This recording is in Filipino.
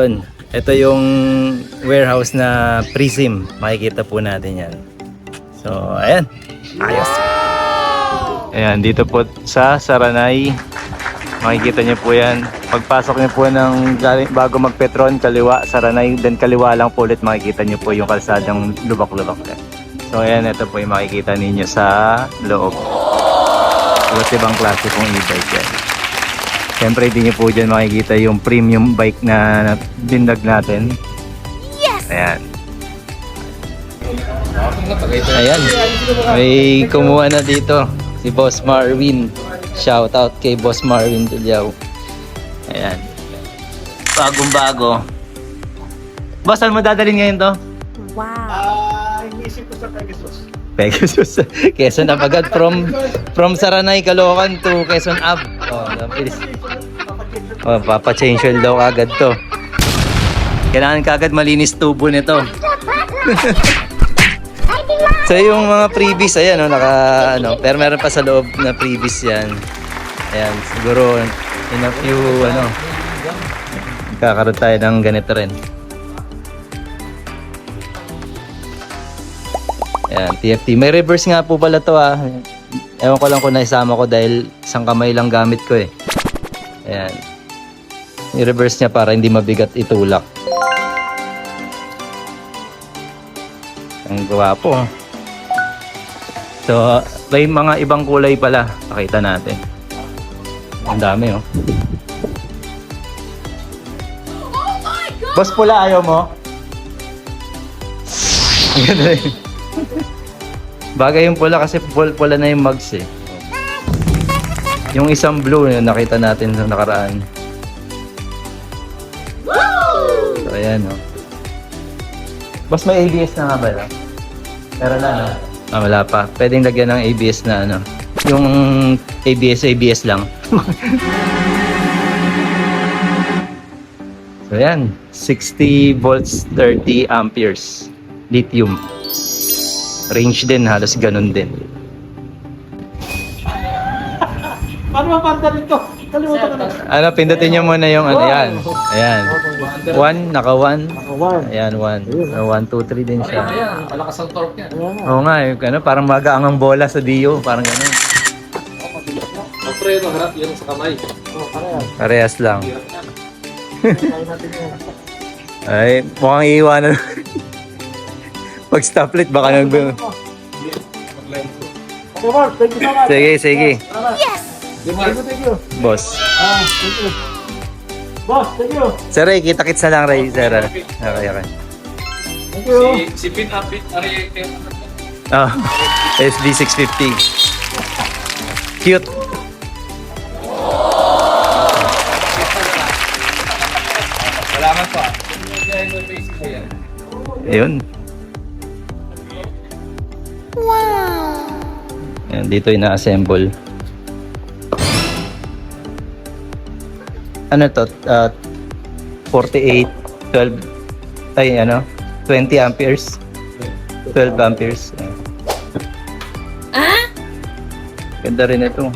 ayun. Ito yung warehouse na Prism. Makikita po natin yan. So, ayan. Ayos. Ayan, dito po sa Saranay. Makikita niyo po yan. Pagpasok niyo po ng bago mag-Petron, kaliwa, Saranay, then kaliwa lang po ulit makikita niyo po yung kalsadang lubak-lubak. So ayan, ito po yung makikita ninyo sa loob. Iba't ibang klase pong e-bike yan. Siyempre, hindi niyo po dyan makikita yung premium bike na bindag natin. Yes! Ayan. Ayan. May kumuha na dito. Si Boss Marvin. Shout out kay Boss Marvin Tuliao. Ayan. Bagong bago. Boss, saan mo dadalhin ngayon to? Wow. Ah, iniisip ko sa Pegasus. Pegasus. Quezon Ave agad from from Saranay, Caloocan to Quezon Ave. Oh, napis. Oh, papa-change oil daw agad to. Kailangan kagad malinis tubo nito. so yung mga previous ayan oh, naka ano, pero meron pa sa loob na previous yan. Ayan, siguro in a few ano kakaroon tayo ng ganito rin. Ayan, TFT. May reverse nga po pala to ah. Ewan ko lang kung naisama ko dahil isang kamay lang gamit ko eh. Ayan. I-reverse niya para hindi mabigat itulak. Ang gwapo. ah. So, may mga ibang kulay pala. Pakita natin. Ang dami oh. Boss pula, ayaw mo? Bagay yung pula kasi pul pula na yung mugs eh. Yung isang blue yung nakita natin sa nakaraan. So ayan oh. Boss may ABS na nga ba lang? Meron na no? Ah, wala pa. Pwedeng lagyan ng ABS na ano. Yung ABS, ABS lang. so ayan. 60 volts, 30 amperes. Lithium range din halos ganun din Paano mapanda rito? Kalimutan ko na. ano pindutin nyo muna yung ano yan ayan one naka one ayan one uh, one two three din siya Ayan, malakas ang torque niya. Oo nga eh, ano, parang magaangang bola sa Dio parang ganun Ang preno, harap yan sa kamay. Oh, parehas. lang ay mukhang iiwanan pag stoplight baka nag Okay, Mark. Thank you so much. sige sige Yes! Di Thank you, thank you. boss Ah, thank you. Boss, thank you. sir Ray kita kits na lang Ray sir ah. okay okay Thank you. Si, si Pin Upit, ari, kaya ah SD 650 cute Salamat yan. Ayun. Wow! Ayan, dito ina-assemble. Ano to? Uh, 48, 12, ay ano? 20 amperes. 12 amperes. Ah? Ganda rin ito.